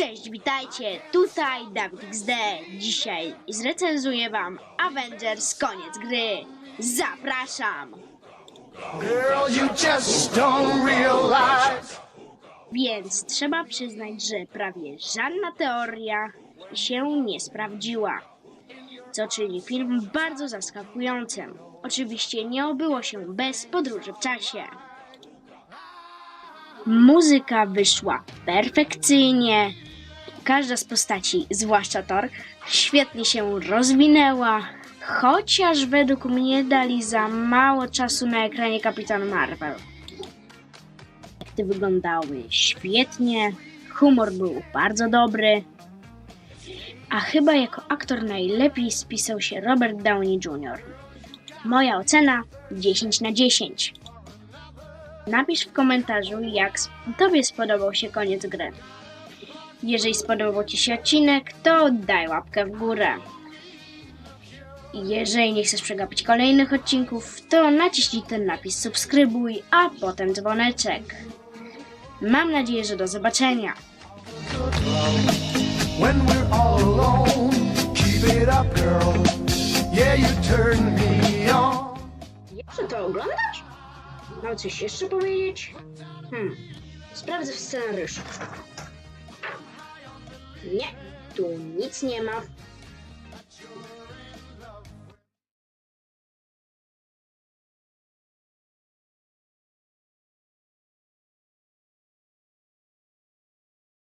Cześć, witajcie, tutaj Dawid XD. Dzisiaj zrecenzuję wam Avengers koniec gry. Zapraszam! Girl, you just don't realize. Więc trzeba przyznać, że prawie żadna teoria się nie sprawdziła. Co czyni film bardzo zaskakującym. Oczywiście nie obyło się bez podróży w czasie. Muzyka wyszła perfekcyjnie. Każda z postaci, zwłaszcza Thor, świetnie się rozwinęła, chociaż według mnie dali za mało czasu na ekranie Kapitan Marvel. Efekty wyglądały świetnie, humor był bardzo dobry, a chyba jako aktor najlepiej spisał się Robert Downey Jr. Moja ocena 10 na 10. Napisz w komentarzu, jak Tobie spodobał się koniec gry. Jeżeli spodobał Ci się odcinek, to daj łapkę w górę. Jeżeli nie chcesz przegapić kolejnych odcinków, to naciśnij ten napis subskrybuj, a potem dzwoneczek. Mam nadzieję, że do zobaczenia. When we're all alone, keep it up, girl. Yeah, you turn me on. Jeszcze to oglądasz? Mam coś jeszcze powiedzieć? Hmm, sprawdzę w scenariuszu. Nie, tu nic nie ma.